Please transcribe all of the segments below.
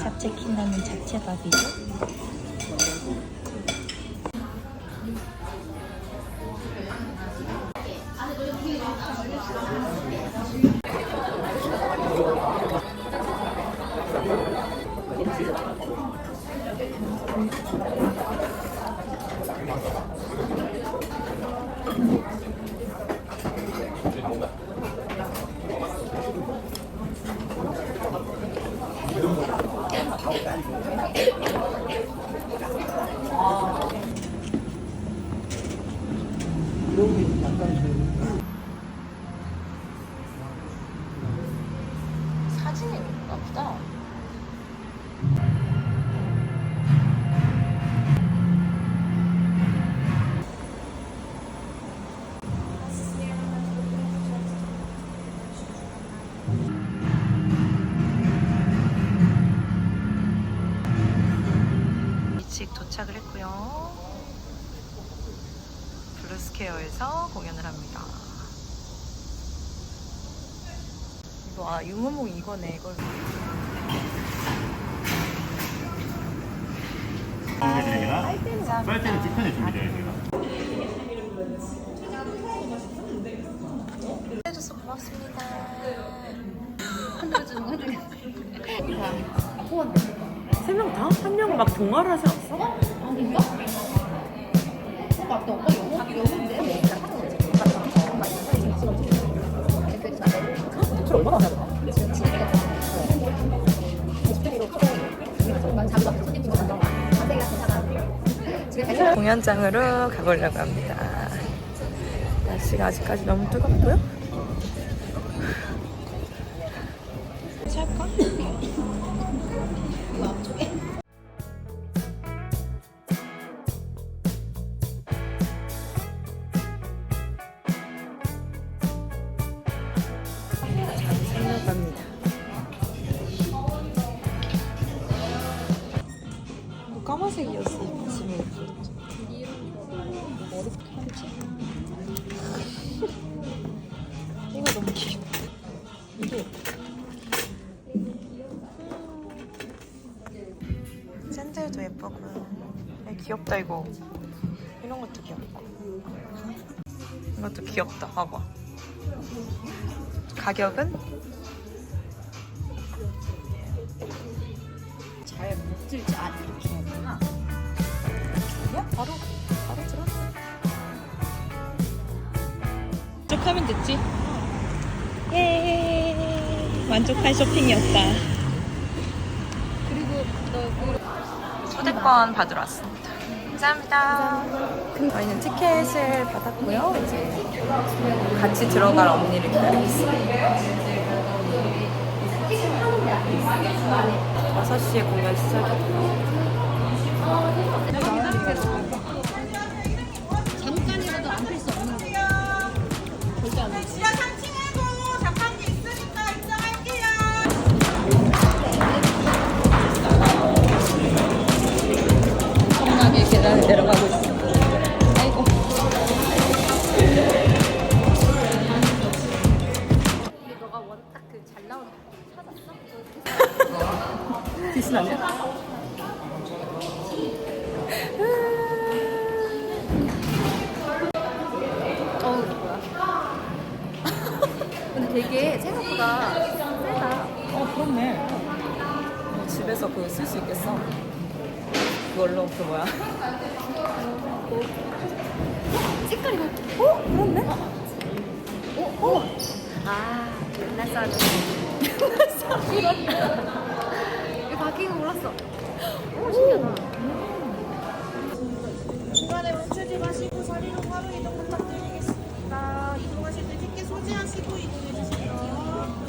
잡채 킨다는 잡채밥이죠. 블루스케어에서 공연을 합니다. 이거 아 유모몽 이거네 이걸 준비되나? 빨대는 뒤편에 준비되어 있어요. 해줘서 고맙습니다. 세명 다? 한 명은 막 동화를 하지 않았어? 공연장으로 가보려고 합니다. 날씨가 아직까지 너무 뜨겁고요. 살까? 까만색이었어 아침에? 이거 너무 귀엽다. 이게. 샌들도 예쁘고요. 야, 귀엽다 이거. 이런 것도 귀엽고. 이것도 귀엽다. 봐봐. 가격은? 들지 아 이렇게 했구나 야 바로 바로 들었어. 만족하면 됐지. 예. 만족한 쇼핑이었다. 그리고 너 초대권 받으러 왔습니다. 감사합니다. 저희는 티켓을 받았고요. 이제 같이 들어갈 언니를 기다리고 있습니다. 6시에 공연 시작이고요. 잠깐이라도 안 필 수 없는 거 절대 안 되지 지하 3층에도 자판기 있으니까 입장할게요. 엄청나게 계단을 내려가고 있습니다. 아이고. 너가 원딱 그 잘 나오는 찾았어? 디스 아니야? 어우 뭐야 근데 되게 생각보다 세다 어, 그렇네. 어, 집에서 그거 쓸 수 있겠어. 그걸로 그 뭐야? 색깔이 막 어? 그렇네? 어? 어? 아 옛날 사람 옛날 사람 이거 바뀐 거 몰랐어 오 신기하다 중간에 멈추지 마시고 자리로 바로 이동 부탁드리겠습니다. 이동하실 때 티켓 소지하시고 이동해 주세요.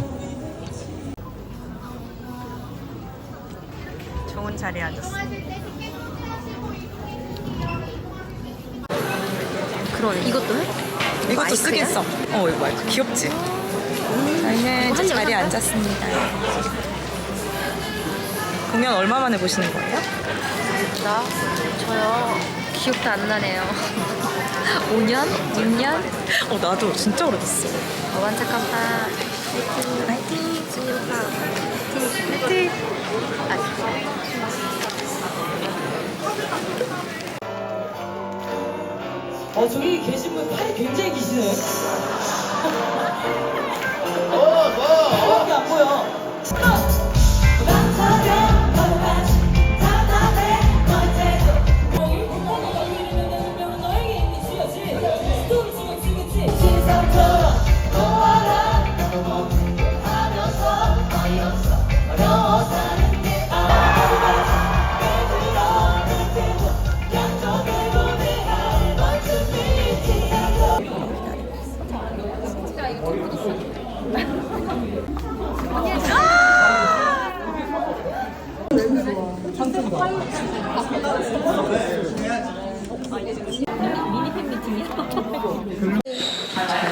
좋은 자리에 앉았어. 그럼 이것도 해? 이것도 마이크야? 쓰겠어. 어, 이거 마이크 귀엽지? 저희는 이제 자리에 앉았습니다. 공연 얼마 만에 보시는 거예요? 나 저요 기억도 안 나네요. 5년? 6년? 어, 나도 진짜 오래됐어. 어, 완착 깜빡. 파이팅! 파이팅! 파이팅! 파이팅! 아, 아 저기 계신 분 팔이 굉장히 기시네요. 밖에 안 보여.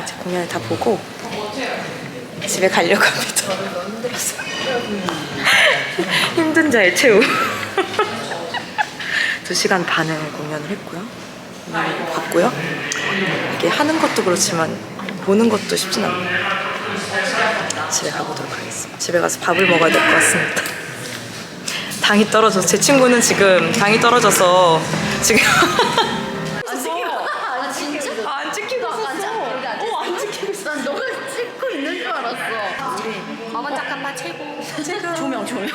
이제 공연을 다 보고 집에 가려고 합니다. 힘든 자의 최후. 2시간 반을 공연을 했고요. 공연을 봤고요. 이게 하는 것도 그렇지만 보는 것도 쉽진 않네요. 집에 가보도록 하겠습니다. 집에 가서 밥을 먹어야 될 것 같습니다. 당이 떨어져서 제 친구는 지금 당이 떨어져서 지금 아 진짜? 아, 안 찍히고 있었어. 어, 안 찍히고 있어. 난 너가 찍고 있는 줄 알았어. 우리 마만 잠깐만 최고. 조명 조명.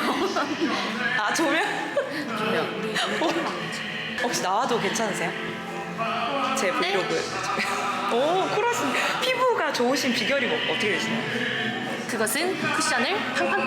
아 조명? 조명. 혹시 나와도 괜찮으세요? 제 브이로그. 오 쿨하신. 피부가 좋으신 비결이 뭐, 어떻게 되시나요? 그것은 쿠션을 팡팡팡.